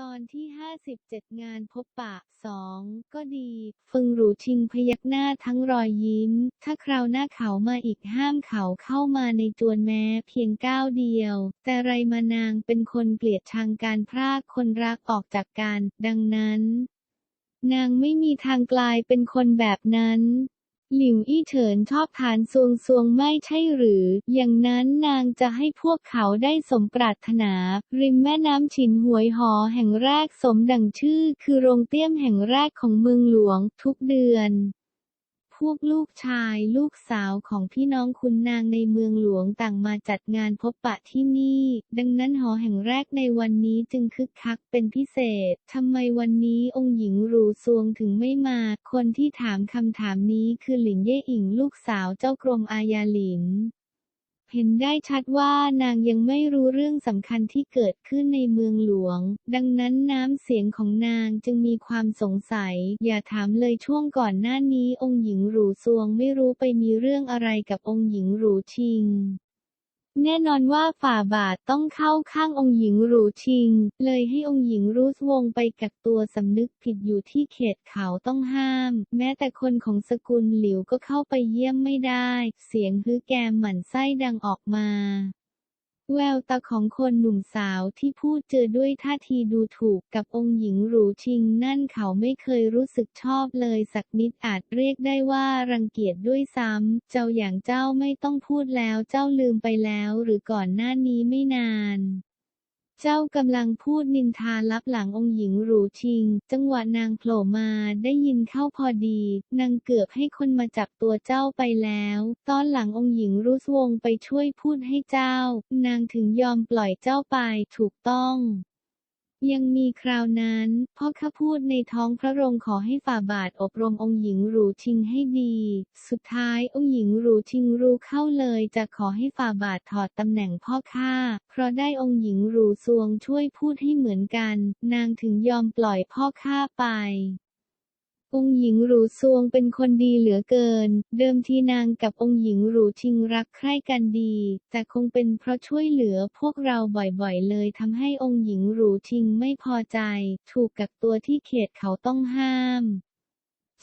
ตอนที่ 57 งานพบปะ2ก็ดี ฟึงหรูชิงพยักหน้าทั้งรอยยิ้ม ถ้าคราวหน้าเขามาอีกห้ามเขาเข้ามาในจวนแม้เพียงก้าวเดียว แต่ไรมานางเป็นคนเกลียดชังการพรากคนรักออกจากกัน ดังนั้น นางไม่มีทางกลายเป็นคนแบบนั้น หลิวอี้เฉินชอบทานซวงซวงไม่ใช่หรือ อย่างนั้นนางจะให้พวกเขาได้สมปรารถนา ริมแม่น้ำฉินหวยหอแห่งแรกสมดังชื่อ คือโรงเตี้ยมแห่งแรกของเมืองหลวงทุกเดือน วกลูกชายลูกสาวของพี่น้องคุณนางในเมืองหลวงต่างมาจัดงานพบปะที่นี่ ดังนั้นหอแห่งแรกในวันนี้จึงคึกคักเป็นพิเศษ ทำไมวันนี้องค์หญิงรูซวงถึงไม่มา คนที่ถามคำถามนี้คือหลินเย่อิงลูกสาวเจ้ากรมอาญาหลิน เห็นได้ชัดว่านางยังไม่รู้เรื่องสำคัญที่เกิดขึ้นในเมืองหลวง ดังนั้นน้ำเสียงของนางจึงมีความสงสัย อย่าถามเลยช่วงก่อนหน้านี้องค์หญิงหรูซวงไม่รู้ไปมีเรื่องอะไรกับองค์หญิงหรูชิง แน่นอนว่าฝ่าบาทต้องเข้าข้างองค์หญิงหรูชิง เลยให้องค์หญิงรูสวงไปกักตัวสำนึกผิดอยู่ที่เขตเขาต้องห้าม แม้แต่คนของสกุลหลิวก็เข้าไปเยี่ยมไม่ได้ เสียงฮือแกมหมั่นไส้ดังออกมา แววตาของคนหนุ่มสาวที่พูดเจอด้วยท่าทีดูถูกกับองค์หญิงหรูชิงนั่นเขาไม่เคยรู้สึกชอบเลยสักนิดอาจเรียกได้ว่ารังเกียจด้วยซ้ำ เจ้าอย่างเจ้าไม่ต้องพูดแล้วเจ้าลืมไปแล้วหรือก่อนหน้านี้ไม่นาน เจ้ากำลังพูดนินทาลับหลังองค์หญิงหรูชิง จังหวะนางโผล่มาได้ยินเข้าพอดี นางเกือบให้คนมาจับตัวเจ้าไปแล้ว ตอนหลังองค์หญิงรุสวงไปช่วยพูดให้เจ้า นางถึงยอมปล่อยเจ้าไปถูกต้อง ยังมีคราวนั้นพ่อข้าพูดในท้องพระโรงขอให้ฝ่าบาทอบรมองค์หญิงหรูชิงให้ดี สุดท้ายองค์หญิงหรูชิงรู้เข้าเลยจะขอให้ฝ่าบาทถอดตำแหน่งพ่อข้าเพราะได้องค์หญิงหรูซวงช่วยพูดให้เหมือนกัน นางถึงยอมปล่อยพ่อข้าไป องค์หญิงหรูซวงเป็นคนดีเหลือเกิน เดิมทีนางกับองค์หญิงหรูชิงรักใคร่กันดี แต่คงเป็นเพราะช่วยเหลือพวกเราบ่อยๆเลยทำให้องค์หญิงหรูชิงไม่พอใจ ถูกกักตัวที่เขตเขาต้องห้าม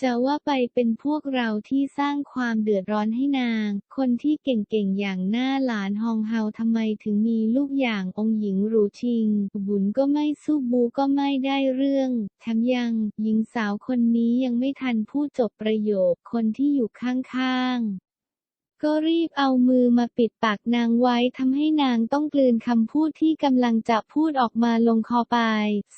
จะว่าไปเป็นพวกเราที่สร้างความเดือดร้อนให้นาง คนที่เก่งๆ อย่างหน้าหลานฮองเฮาทำไมถึงมีลูกอย่างองค์หญิงหรูชิง บุญก็ไม่สู้บูก็ไม่ได้เรื่องแถมยังหญิงสาวคนนี้ยังไม่ทันพูดจบประโยคคนที่อยู่ข้างๆ ก็รีบเอามือมาปิดปากนางไว้ทำให้นางต้องกลืนคำพูดที่กำลังจะพูดออกมาลงคอไป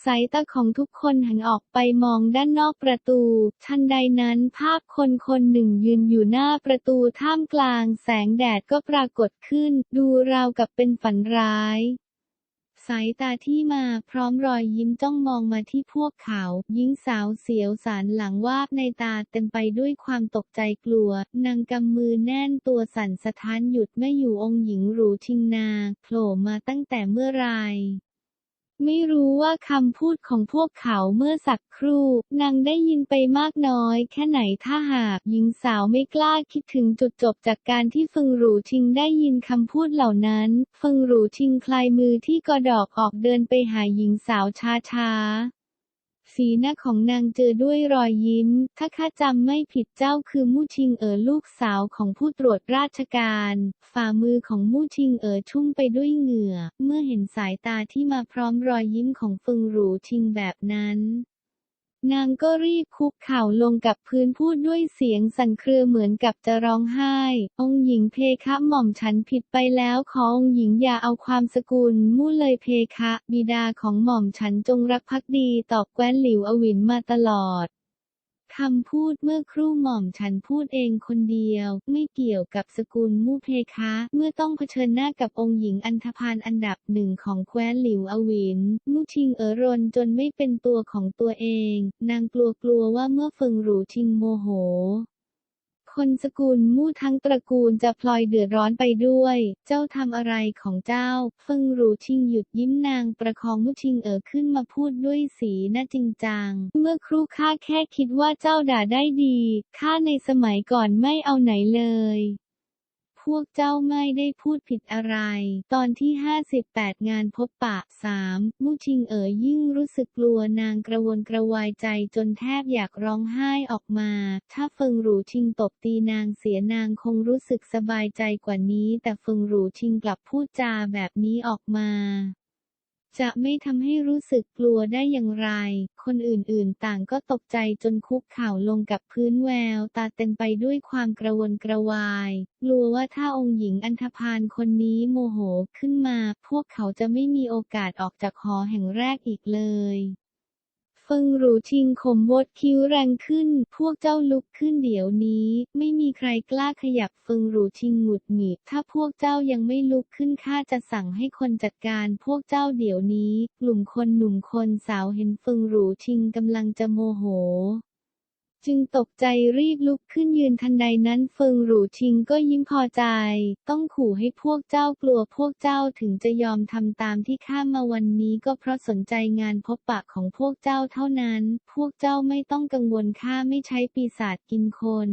สายตาของทุกคนหันออกไปมองด้านนอกประตู ทันใดนั้นภาพคนคนหนึ่งยืนอยู่หน้าประตูท่ามกลางแสงแดดก็ปรากฏขึ้น ดูราวกับเป็นฝันร้าย สายตาที่มาพร้อมรอยยิ้มจ้องมองมาที่พวกเขา หญิงสาวเสียวสารหลังวาบในตาเต็มไปด้วยความตกใจกลัวนางกำมือแน่นตัวสั่นสะท้านหยุดไม่อยู่องค์หญิงหรูชิงนาโผล่มาตั้งแต่เมื่อไร ไม่รู้ว่าคำพูดของพวกเขาเมื่อสักครู่นางได้ยินไปมากน้อย แค่ไหนถ้าหากหญิงสาวไม่กล้าคิดถึงจุดจบจากการที่เฟิงหรูชิงได้ยินคำพูดเหล่านั้น เฟิงหรูชิงคลายมือที่กอดอกออกเดินไปหาหญิงสาวช้าๆ สีหน้าของนางเจอด้วยรอยยิ้ม ถ้าข้าจำไม่ผิดเจ้าคือมู่ชิงเอ๋อลูกสาวของผู้ตรวจราชการ ฝ่ามือของมู่ชิงเอ๋อชุ่มไปด้วยเหงื่อ เมื่อเห็นสายตาที่มาพร้อมรอยยิ้มของฟึงหรูชิงแบบนั้น นางก็รีบคุกเข่าลงกับพื้นพูดด้วยเสียงสั่นเครือเหมือนกับจะร้องไห้ องหญิงเพคะหม่อมฉันผิดไปแล้วขอองหญิงอย่าเอาความสกุลมู่เลยเพคะ บิดาของหม่อมฉันจงรักภักดีต่อแกว้นหลิวอวินมาตลอด คำพูดเมื่อครู่หม่อมฉันพูดเองคนเดียว ไม่เกี่ยวกับสกุลมู่เพคะ เมื่อต้องเผชิญหน้ากับองค์หญิงอันธพาลอันดับหนึ่งของแคว้นหลิวอวินมู่ชิงเออรนจนไม่เป็นตัวของตัวเอง นางกลัวกลัวว่าเมื่อเฟิงหรูชิงโมโห คนสกุลมู่ทั้งตระกูลจะพลอยเดือดร้อนไปด้วย เจ้าทำอะไรของเจ้า เฟิงรูชิงหยุดยิ้มนางประคองมู่ชิงเอ๋อขึ้นมาพูดด้วยสีหน้าจริงจัง เมื่อครู่ข้าแค่คิดว่าเจ้าด่าได้ดี ข้าในสมัยก่อนไม่เอาไหนเลย พวกเจ้าไม่ได้พูดผิดอะไร ตอนที่ 58 งานพบปะ 3 มู่ชิงเอ๋ยยิ่งรู้สึกกลัวนางกระวนกระวายใจจนแทบอยากร้องไห้ออกมา ถ้าเฟิงหรูชิงตบตีนางเสียนางคงรู้สึกสบายใจกว่านี้ แต่เฟิงหรูชิงกลับพูดจาแบบนี้ออกมา จะไม่ทำให้รู้สึกกลัวได้อย่างไร คนอื่นๆต่างก็ตกใจจนคุกเข่าลงกับพื้นแวว ตาเต็มไปด้วยความกระวนกระวาย กลัวว่าถ้าองค์หญิงอันธพาลคนนี้โมโหขึ้นมา พวกเขาจะไม่มีโอกาสออกจากหอแห่งแรกอีกเลย ฟิงหรูชิงข่มวดคิ้วแรงขึ้น พวกเจ้าลุกขึ้นเดี๋ยวนี้ ไม่มีใครกล้าขยับฟิงหรูชิงหงุดหงิด ถ้าพวกเจ้ายังไม่ลุกขึ้นข้าจะสั่งให้คนจัดการพวกเจ้าเดี๋ยวนี้ กลุ่มคนหนุ่มคนสาวเห็นฟิงหรูชิงกำลังจะโมโห จึงตกใจรีบลุกขึ้นยืนทันใดนั้นเฟิงหรูชิงก็ยิ้มพอใจ ต้องขู่ให้พวกเจ้ากลัวพวกเจ้าถึงจะยอมทำตามที่ข้ามาวันนี้ก็เพราะสนใจงานพบปะของพวกเจ้าเท่านั้น พวกเจ้าไม่ต้องกังวลข้าไม่ใช้ปีศาจกินคน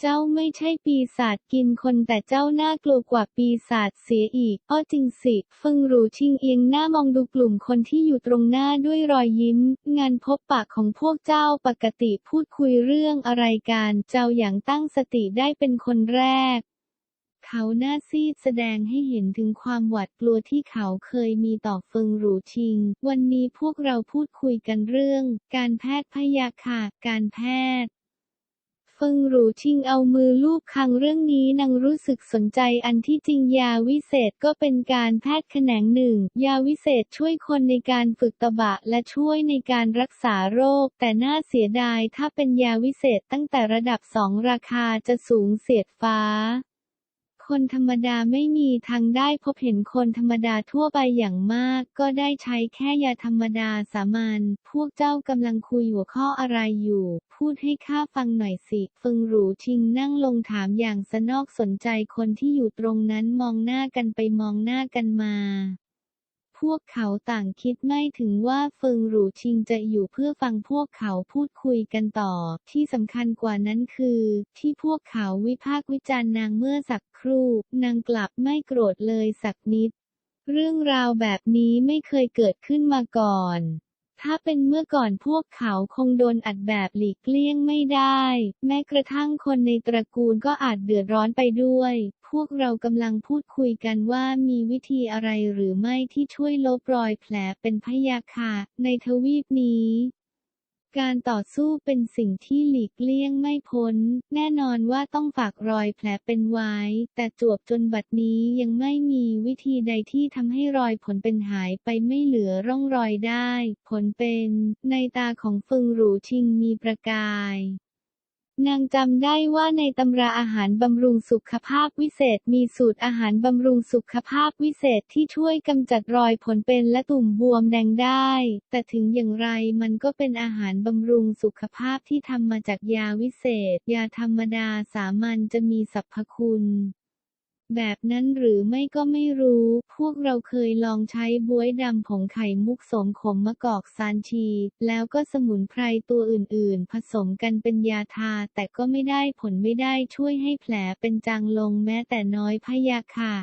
เจ้าไม่ใช่ปีศาจกินคนแต่เจ้าน่ากลัวกว่าปีศาจเสียอีก อ้อจริงสิ เฟิงรูชิงเอียงหน้ามองดูกลุ่มคนที่อยู่ตรงหน้าด้วยรอยยิ้ม งานพบปะของพวกเจ้าปกติพูดคุยเรื่องอะไรกัน เจ้าอย่างตั้งสติได้เป็นคนแรกเขาหน้าซีดแสดงให้เห็นถึงความหวาดกลัวที่เขาเคยมีต่อเฟิงหรูชิง วันนี้พวกเราพูดคุยกันเรื่อง การแพทย์พยาค่ะ การแพทย์ เฟิงหรูชิงเอามือลูบคางเรื่องนี้นางรู้สึกสนใจอันที่จริงยาวิเศษก็เป็นการแพทย์แขนงหนึ่ง ยาวิเศษช่วยคนในการฝึกตบะและช่วยในการรักษาโรค แต่น่าเสียดายถ้าเป็นยาวิเศษตั้งแต่ระดับสองราคาจะสูงเสียดฟ้า คนธรรมดาไม่มีทางได้พบเห็นคนธรรมดาทั่วไปอย่างมาก ก็ได้ใช้แค่ยาธรรมดาสามัญพวกเจ้ากำลังคุยหัวข้ออะไรอยู่ พูดให้ข้าฟังหน่อยสิเฟิงหรูชิงนั่งลงถามอย่างสนอกสนใจคนที่อยู่ตรงนั้นมองหน้ากันไปมองหน้ากันมา พวกเขาต่างคิดไม่ถึงว่าเฟิงหรูชิงจะอยู่เพื่อฟังพวกเขาพูดคุยกันต่อ ที่สำคัญกว่านั้นคือ ที่พวกเขาวิพากษ์วิจารณ์นางเมื่อสักครู่ นางกลับไม่โกรธเลยสักนิด เรื่องราวแบบนี้ไม่เคยเกิดขึ้นมาก่อน ถ้าเป็นเมื่อก่อนพวกเขาคงโดนอัดแบบหลีกเลี่ยงไม่ได้ แม้กระทั่งคนในตระกูลก็อาจเดือดร้อนไปด้วย พวกเรากำลังพูดคุยกันว่ามีวิธีอะไรหรือไม่ที่ช่วยลบรอยแผลเป็นพยาค่ะในทวีปนี้ การต่อสู้เป็นสิ่งที่หลีกเลี่ยงไม่พ้น แน่นอนว่าต้องฝากรอยแผลเป็นไว้ แต่จวบจนบัดนี้ยังไม่มีวิธีใดที่ทำให้รอยผลเป็นหายไปไม่เหลือร่องรอยได้ ผลเป็น ในตาของเฟิงหรูชิงมีประกาย นางจำได้ว่าในตำราอาหารบำรุงสุขภาพวิเศษ มีสูตรอาหารบำรุงสุขภาพวิเศษที่ช่วยกำจัดรอยผลเป็นและตุ่มบวมแดงได้ แต่ถึงอย่างไรมันก็เป็นอาหารบำรุงสุขภาพที่ทำมาจากยาวิเศษ ยาธรรมดาสามัญจะมีสรรพคุณ แบบนั้นหรือไม่ก็ไม่รู้ พวกเราเคยลองใช้บวยดำผงไข่มุกสมขมมะกอกซานชี แล้วก็สมุนไพรตัวอื่นๆ ผสมกันเป็นยาทา แต่ก็ไม่ได้ผลไม่ได้ช่วยให้แผลเป็นจางลงแม้แต่น้อยพะยะค่ะ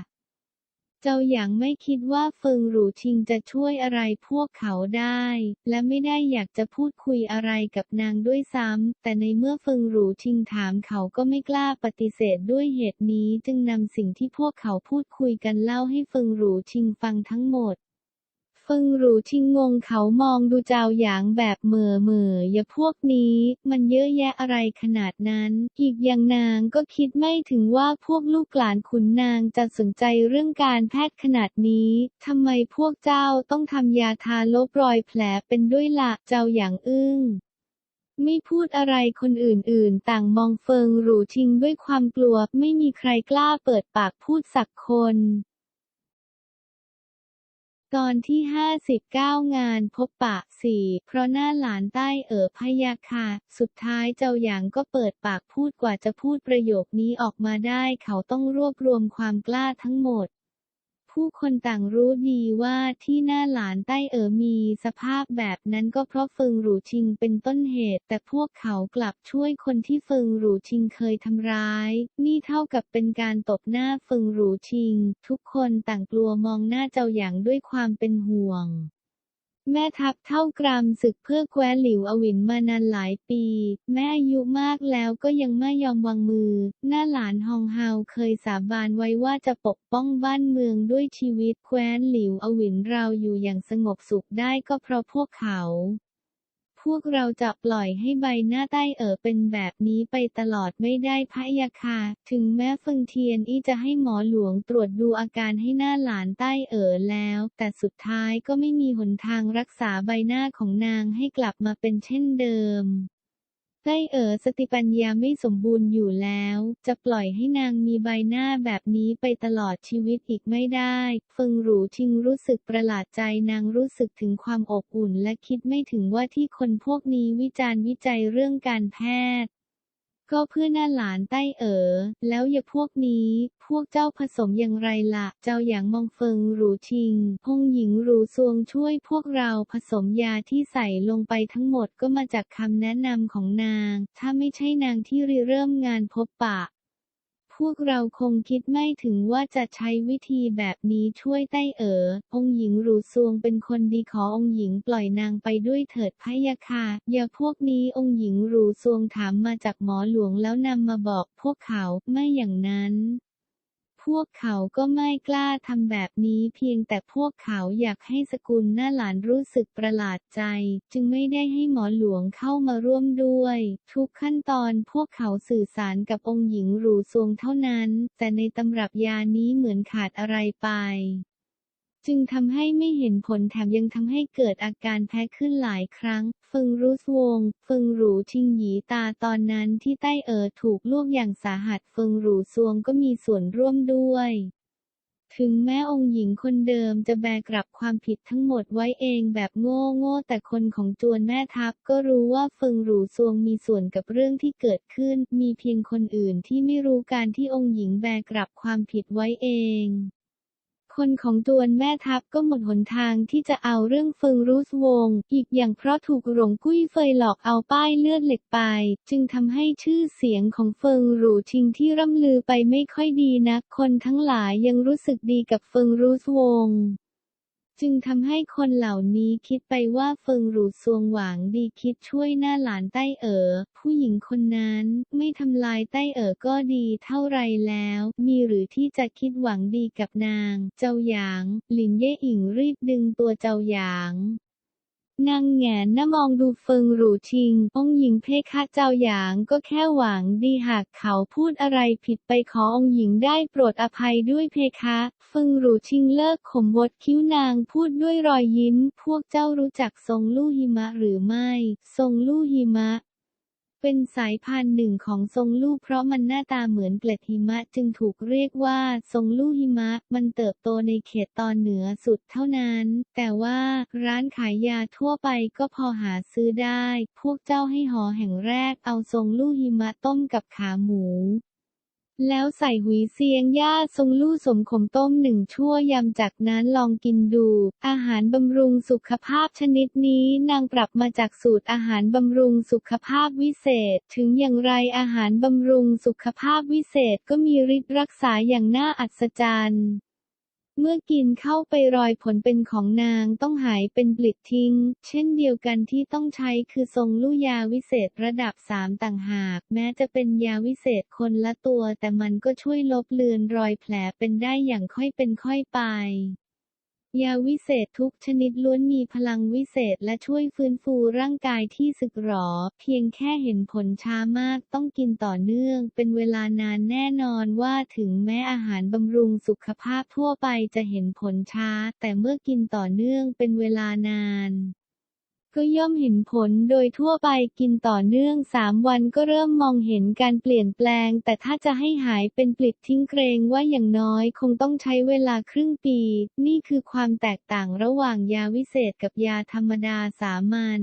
เจ้าหยางไม่คิดว่าเฟิงหรูชิงจะช่วยอะไรพวกเขาได้ และไม่ได้อยากจะพูดคุยอะไรกับนางด้วยซ้ำ แต่ในเมื่อเฟิงหรูชิงถามเขาก็ไม่กล้าปฏิเสธด้วยเหตุนี้จึงนำสิ่งที่พวกเขาพูดคุยกันเล่าให้เฟิงหรูชิงฟังทั้งหมด เฟิงรูชิงงงเขามองดูเจ้าหยางแบบเหม่อเม่ออย่าพวกนี้ มันเยอะแยะอะไรขนาดนั้น อีกอย่างนางก็คิดไม่ถึงว่าพวกลูกหลานขุนนางจะสนใจเรื่องการแพทย์ขนาดนี้ทำไมพวกเจ้าต้องทำยาทาลบรอยแผลเป็นด้วยละเจ้าหยางอึ้งไม่พูดอะไรคนอื่นๆ ต่างมองเฟิงหรูชิงด้วยความกลัว ไม่มีใครกล้าเปิดปากพูดสักคน ตอนที่ 59 งานพบปะสี่เพราะหน้าหลานใต้เอ๋อพยาค่ะ สุดท้ายเจ้าหยางก็เปิดปากพูดกว่าจะพูดประโยคนี้ออกมาได้ เขาต้องรวบรวมความกล้าทั้งหมด ผู้คนต่างรู้ดีว่าที่หน้าหลานใต้เอ๋อมีสภาพแบบนั้นก็เพราะเฟิงหรูชิงเป็นต้นเหตุ แต่พวกเขากลับช่วยคนที่เฟิงหรูชิงเคยทำร้าย นี่เท่ากับเป็นการตบหน้าเฟิงหรูชิง ทุกคนต่างกลัวมองหน้าเจ้าอย่างด้วยความเป็นห่วง แม่ทัพเท่ากรามศึกเพื่อแคว้นหลิวอวินมานานหลายปี แม่อายุมากแล้วก็ยังไม่ยอมวางมือ หน้าหลานฮองเฮาเคยสาบานไว้ว่าจะปกป้องบ้านเมืองด้วยชีวิตแคว้นหลิวอวินเราอยู่อย่างสงบสุขได้ก็เพราะพวกเขา พวกเราจะปล่อยให้ใบหน้าใต้เอ๋อเป็นแบบนี้ไปตลอดไม่ได้พะยะค่ะ ถึงแม้เฟิงเทียนอี้จะให้หมอหลวงตรวจดูอาการให้หน้าหลานใต้เอ๋อแล้ว แต่สุดท้ายก็ไม่มีหนทางรักษาใบหน้าของนางให้กลับมาเป็นเช่นเดิม ใต้เอ๋อสติปัญญาไม่สมบูรณ์อยู่แล้ว จะปล่อยให้นางมีใบหน้าแบบนี้ไปตลอดชีวิตอีกไม่ได้ เฟิงหรูชิงรู้สึกประหลาดใจนางรู้สึกถึงความอบอุ่นและคิดไม่ถึงว่าที่คนพวกนี้วิจารณ์วิจัยเรื่องการแพทย์ ก็เพื่อหน้าหลานใต้เอ๋อ แล้วอย่าพวกนี้ พวกเจ้าผสมอย่างไรละ่ะ เจ้าอย่างมองเฟิงหรูชิงพงหญิงหรูซวงช่วยพวกเราผสมยาที่ใส่ลงไปทั้งหมดก็มาจากคำแนะนำของนาง ถ้าไม่ใช่นางที่ริเริ่มงานพบปะ พวกเราคงคิดไม่ถึงว่าจะใช้วิธีแบบนี้ช่วยใต้เอ๋อ องหญิงรูซวงเป็นคนดีขอองหญิงปล่อยนางไปด้วยเถิดพะยะค่ะอย่าพวกนี้องหญิงรูซวงถามมาจากหมอหลวงแล้วนำมาบอกพวกเขาไม่อย่างนั้น พวกเขาก็ไม่กล้าทำแบบนี้เพียงแต่พวกเขาอยากให้สกุลหน้าหลานรู้สึกประหลาดใจ จึงไม่ได้ให้หมอหลวงเข้ามาร่วมด้วย ทุกขั้นตอนพวกเขาสื่อสารกับองค์หญิงหรูซวงเท่านั้น แต่ในตำรับยานี้เหมือนขาดอะไรไป จึงทำให้ไม่เห็นผลแถมยังทำให้เกิดอาการแพ้ขึ้นหลายครั้ง เฟิงรูสวง เฟิงหรูชิงหยีตาตอนนั้นที่ใต้เอ๋อถูกลวกอย่างสาหัส เฟิงหรูซวงก็มีส่วนร่วมด้วยถึงแม้องค์หญิงคนเดิมจะแบกกลับความผิดทั้งหมดไว้เองแบบโง่โง่แต่คนของจวนแม่ทัพก็รู้ว่าเฟิงหรูซวงมีส่วนกับเรื่องที่เกิดขึ้น มีเพียงคนอื่นที่ไม่รู้การที่องค์หญิงแบกกลับความผิดไว้เอง คนของตัวนแม่ทัพก็หมดหนทางที่จะเอาเรื่องเฟิงรูสวง อีกอย่างเพราะถูกหลงกุ้ยเฟยหลอกเอาป้ายเลือดเหล็กไป จึงทำให้ชื่อเสียงของเฟิงหรูชิงที่ร่ำลือไปไม่ค่อยดีนัก คนทั้งหลายยังรู้สึกดีกับเฟิงรูสวง จึงทำให้คนเหล่านี้คิดไปว่าเฟิงหรูซวงหวางดีคิดช่วยหน้าหลานใต้เอ๋อผู้หญิงคนนั้นไม่ทำลายใต้เอ๋อก็ดีเท่าไรแล้ว มีหรือที่จะคิดหวังดีกับนาง เจ้าหยาง หลินเย่อิงรีบดึงตัวเจ้าหยาง นางแงนน้ามองดูเฟิงหรูชิง องหญิงเพคะเจ้าหยางก็แค่หวังดีหากเขาพูดอะไรผิดไปขอองหญิงได้โปรดอภัยด้วยเพคะ เฟิงหรูชิงเลิกขมวดคิ้วนางพูดด้วยรอยยิ้ม พวกเจ้ารู้จักทรงลู่หิมะหรือไม่ ทรงลู่หิมะ เป็นสายพันธุ์หนึ่งของทรงลู่เพราะมันหน้าตาเหมือนเกล็ดหิมะจึงถูกเรียกว่าทรงลู่หิมะ มันเติบโตในเขตตอนเหนือสุดเท่านั้น แต่ว่าร้านขายยาทั่วไปก็พอหาซื้อได้ พวกเจ้าให้หอแห่งแรกเอาทรงลู่หิมะต้มกับขาหมู แล้วใส่หุยเซียงย่าทรงลู่สมขมต้มหนึ่งชั่วยำจากนั้นลองกินดู อาหารบำรุงสุขภาพชนิดนี้นางปรับมาจากสูตรอาหารบำรุงสุขภาพวิเศษ ถึงอย่างไรอาหารบำรุงสุขภาพวิเศษก็มีฤทธิ์รักษาอย่างน่าอัศจรรย์ เมื่อกินเข้าไปรอยผลเป็นของนางต้องหายเป็นปลิดทิ้ง เช่นเดียวกันที่ต้องใช้คือทรงลู่ยาวิเศษระดับสามต่างหาก แม้จะเป็นยาวิเศษคนละตัว แต่มันก็ช่วยลบเลือนรอยแผลเป็นได้อย่างค่อยเป็นค่อยไป ยาวิเศษทุกชนิดล้วนมีพลังวิเศษและช่วยฟื้นฟูร่างกายที่สึกหรอ เพียงแค่เห็นผลช้ามากต้องกินต่อเนื่อง เป็นเวลานานแน่นอนว่าถึงแม้อาหารบำรุงสุขภาพทั่วไปจะเห็นผลช้า แต่เมื่อกินต่อเนื่องเป็นเวลานาน ก็ย่อมเห็นผลโดยทั่วไปกินต่อเนื่อง 3 วันก็เริ่มมองเห็นการเปลี่ยนแปลง แต่ถ้าจะให้หายเป็นปลิดทิ้งเกรงว่าอย่างน้อยคงต้องใช้เวลาครึ่งปี นี่คือความแตกต่างระหว่างยาวิเศษกับยาธรรมดาสามัญ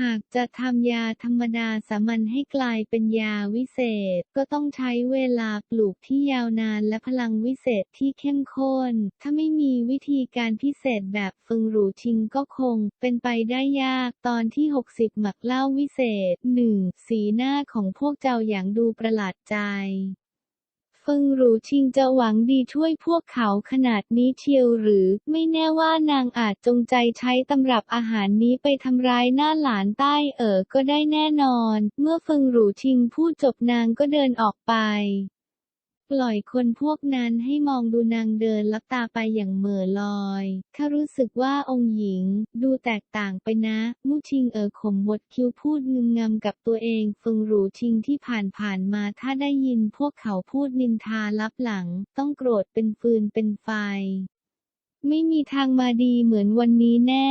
หากจะทำยาธรรมดาสามัญให้กลายเป็นยาวิเศษ ก็ต้องใช้เวลาปลูกที่ยาวนานและพลังวิเศษที่เข้มข้น ถ้าไม่มีวิธีการพิเศษแบบฟึงหรูชิงก็คง เป็นไปได้ยากตอนที่ 60 หมักเหล้าวิเศษ 1. สีหน้าของพวกเจ้าอย่างดูประหลาดใจ เฟิงหรูชิงจะหวังดีช่วยพวกเขาขนาดนี้เชียวหรือ ไม่แน่ว่านางอาจจงใจใช้ตำรับอาหารนี้ไปทำร้ายหน้าหลานใต้เอ๋อก็ได้แน่นอน เมื่อเฟิงหรูชิงพูดจบนางก็เดินออกไป ปล่อยคนพวกนั้นให้มองดูนางเดินลับตาไปอย่างเหม่อลอยข้ารู้สึกว่าองค์หญิง ดูแตกต่างไปนะ มู่ชิงเอ๋อขมวดคิ้วพูดงึมงำกับตัวเองฟึงหรูชิงที่ผ่านผ่านมาถ้าได้ยินพวกเขาพูดนินทาลับหลัง ต้องโกรธเป็นฟืนเป็นไฟ ไม่มีทางมาดีเหมือนวันนี้แน่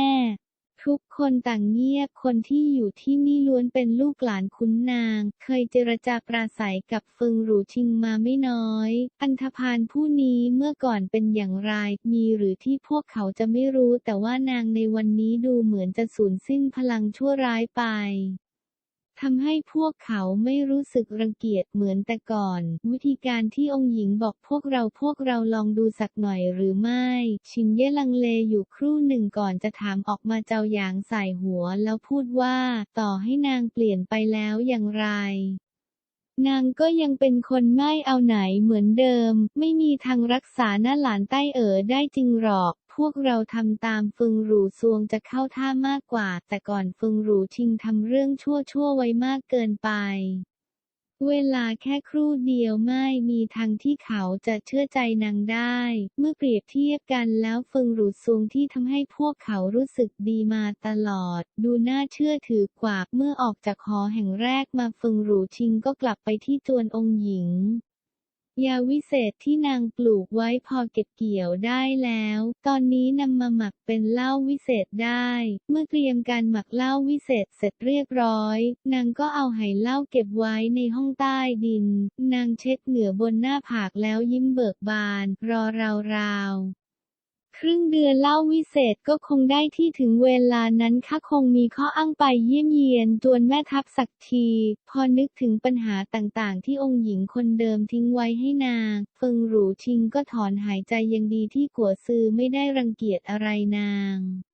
ทุกคนต่างเงียบ คนที่อยู่ที่นี่ล้วนเป็นลูกหลานคุ้นนาง เคยเจรจาปราศัยกับเฟิงหรูชิงมาไม่น้อย อันธพาลผู้นี้เมื่อก่อนเป็นอย่างไร มีหรือที่พวกเขาจะไม่รู้ แต่ว่านางในวันนี้ดูเหมือนจะสูญสิ้นพลังชั่วร้ายไป ทำให้พวกเขาไม่รู้สึกรังเกียจเหมือนแต่ก่อน วิธีการที่องค์หญิงบอกพวกเราพวกเราลองดูสักหน่อยหรือไม่ ชินเย่ลังเลอยู่ครู่หนึ่งก่อนจะถามออกมาเจ้าหยางใส่หัวแล้วพูดว่า ต่อให้นางเปลี่ยนไปแล้วอย่างไร นางก็ยังเป็นคนไม่เอาไหนเหมือนเดิม ไม่มีทางรักษาหน้าหลานใต้เอ๋อได้จริงหรอก พวกเราทำตามฟึงหรูซวงจะเข้าท่ามากกว่า แต่ก่อนฟึงหรูชิงทำเรื่องชั่วชั่วๆไว้มากเกินไป เวลาแค่ครู่เดียวไม่มีทางที่เขาจะเชื่อใจนางได้ เมื่อเปรียบเทียบกันแล้วเฟิงหรูซวงที่ทำให้พวกเขารู้สึกดีมาตลอด ดูน่าเชื่อถือกว่าเมื่อออกจากหอแห่งแรกมาเฟิงหรูชิงก็กลับไปที่จวนองค์หญิง ยาวิเศษที่นางปลูกไว้พอเก็บเกี่ยวได้แล้ว ตอนนี้นำมาหมักเป็นเหล้าวิเศษได้ เมื่อเตรียมการหมักเหล้าวิเศษเสร็จเรียบร้อย นางก็เอาไหเหล้าเก็บไว้ในห้องใต้ดิน นางเช็ดเหงื่อบนหน้าผากแล้วยิ้มเบิกบาน รอราว ครึ่งเดือนเล่าวิเศษก็คงได้ที่ถึงเวลานั้นข้าคงมีข้ออ้างไปเยี่ยมเยียนจวนแม่ทัพสักที พอนึกถึงปัญหาต่างๆ ที่องค์หญิงคนเดิมทิ้งไว้ให้นาง เฟิงหรูชิงก็ถอนหายใจยังดีที่กัวซือไม่ได้รังเกียจอะไรนาง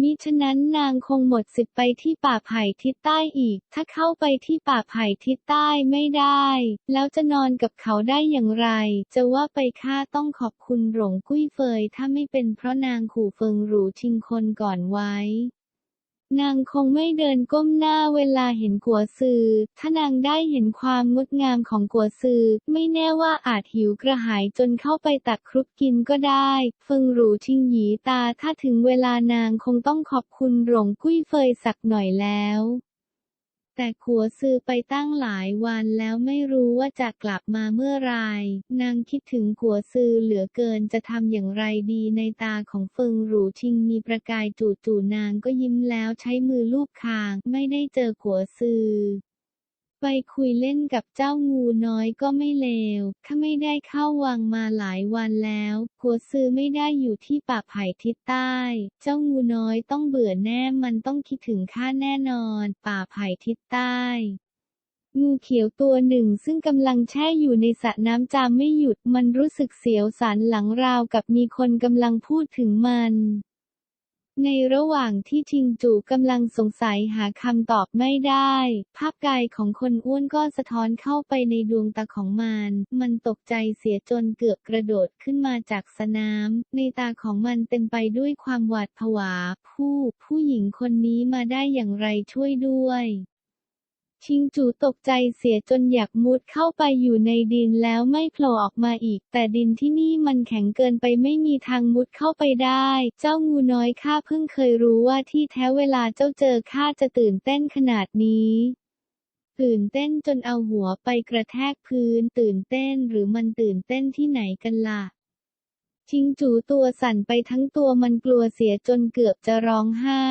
มิฉะนั้นนางคงหมดสิทธิ์ไปที่ป่าไผ่ทิศใต้อีก ถ้าเข้าไปที่ป่าไผ่ทิศใต้ไม่ได้ แล้วจะนอนกับเขาได้อย่างไร จะว่าไปข้าต้องขอบคุณหลงกุ้ยเฟย ถ้าไม่เป็นเพราะนางขู่เฟิงหรูชิงคนก่อนไว้ นางคงไม่เดินก้มหน้าเวลาเห็นกัวซือ ถ้านางได้เห็นความงดงามของกัวซือ ไม่แน่ว่าอาจหิวกระหายจนเข้าไปตักครุบกินก็ได้ เฟิงหรูชิงหยีตาถ้าถึงเวลานางคงต้องขอบคุณหลงกุ้ยเฟยสักหน่อยแล้ว แต่ขัวซื้อไปตั้งหลายวันแล้วไม่รู้ว่าจะกลับมาเมื่อไร นางคิดถึงขัวซื้อเหลือเกินจะทำอย่างไรดีในตาของเฟิงหรูชิงมีประกายจู่ๆนางก็ยิ้มแล้วใช้มือลูบคาง ไม่ได้เจอขัวซื้อ ไปคุยเล่นกับเจ้างูน้อยก็ไม่เลว ข้าไม่ได้เข้าวังมาหลายวันแล้ว กลัวซื้อไม่ได้อยู่ที่ป่าไผ่ทิศใต้ เจ้างูน้อยต้องเบื่อแน่มันต้องคิดถึงข้าแน่นอน ป่าไผ่ทิศใต้งูเขียวตัวหนึ่งซึ่งกำลังแช่อยู่ในสระน้ำจามไม่หยุด มันรู้สึกเสียวสันหลังราวกับมีคนกำลังพูดถึงมัน ในระหว่างที่ชิงจูกำลังสงสัยหาคำตอบไม่ได้ ภาพกายของคนอ้วนก็สะท้อนเข้าไปในดวงตาของมัน มันตกใจเสียจนเกือบกระโดดขึ้นมาจากสนาม ในตาของมันเต็มไปด้วยความหวาดผวา ผู้ ผู้หญิงคนนี้มาได้อย่างไรช่วยด้วย ชิงจูตกใจเสียจนอยากมุดเข้าไปอยู่ในดินแล้วไม่โผล่ออกมาอีก แต่ดินที่นี่มันแข็งเกินไปไม่มีทางมุดเข้าไปได้ เจ้างูน้อยข้าเพิ่งเคยรู้ว่าที่แท้เวลาเจ้าเจอข้าจะตื่นเต้นขนาดนี้ตื่นเต้นจนเอาหัวไปกระแทกพื้น ตื่นเต้นหรือมันตื่นเต้นที่ไหนกันล่ะ ชิงจูตัวสั่นไปทั้งตัวมันกลัวเสียจนเกือบจะร้องไห้